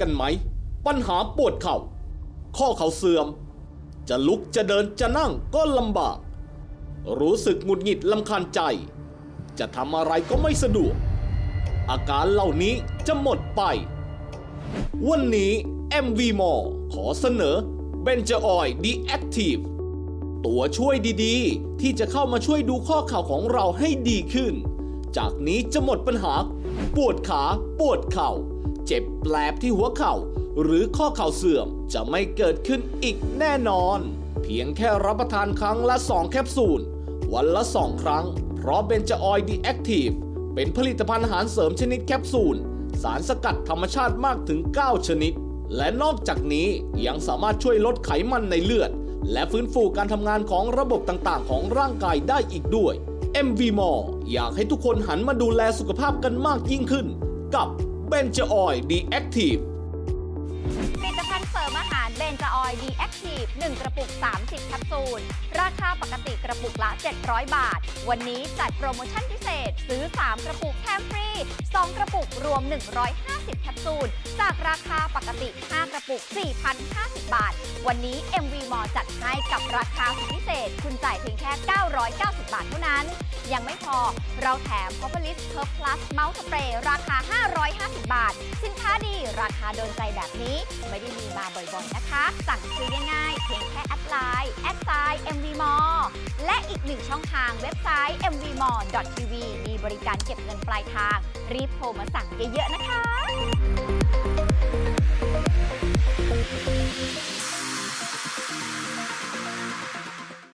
กันไหม ปัญหาปวดเข่า ข้อเข่าเสื่อม จะลุกจะเดินจะนั่งก็ลำบาก รู้สึกหงุดหงิดลำคาญใจ จะทำอะไรก็ไม่สะดวก อาการเหล่านี้จะหมดไป วันนี้ MV m o ขอเสนอ b e n j o y Deactive ตัวช่วยดีๆ ที่จะเข้ามาช่วยดูข้อเข่าของเราให้ดีขึ้น จากนี้จะหมดปัญหา ปวดขาปวดเข่า เจ็บแปลบที่หัวเข่า หรือข้อเข่าเสื่อมจะไม่เกิดขึ้นอีกแน่นอน เพียงแค่รับประทานครั้งละ 2 แคปซูล วันละ 2 ครั้ง เพราะเบนจ o ออยดีแอคทีฟเป็นผลิตภัณฑ์อาหารเสริมชนิดแคปซูล สารสกัดธรรมชาติมากถึง 9 ชนิด และนอกจากนี้ยังสามารถช่วยลดไขมันในเลือด และฟื้นฟูการทำงานของระบบต่างๆ ของร่างกายได้อีกด้วย MV m o อยากให้ทุกคนหันมาดูแลสุขภาพกันมากยิ่งขึ้น กับ b e n j o ออยดีแอคทีฟผลิตภัณฑ์เสริมอาหารเบนจาออยดีแอคทีฟ1กระปุก 30แคปซูล ราคาปกติกระปุกละ 700 บาท วันนี้จัดโปรโมชั่นพิเศษ ซื้อ 3 กระปุกแถมฟรี 2 กระปุกรวม 150 แคปซูล จากราคาปกติ 5 กระปุก 4,050 บาท วันนี้ MV m a l l จัดให้กับราคาสุดพิเศษ คุณจ่ายเพียงแค่ 990 บาทเท่านั้น ยังไม่พอเราแถม p o p u l i s p e r Plus เมาส์สเปรย์ราคา 550 บาท สินค้าดีราคาโดนใจแบบนี้ ไม่ได้มีมาบ่อยๆนะคะ สั่งซื้อง่ายๆเพียงแค่แอดไลน์แอดไซน์ MVMall และอีกหนึ่งช่องทางเว็บไซต์ mvmall.tv มีบริการเก็บเงินปลายทาง รีบโทรมาสั่งเยอะๆนะคะ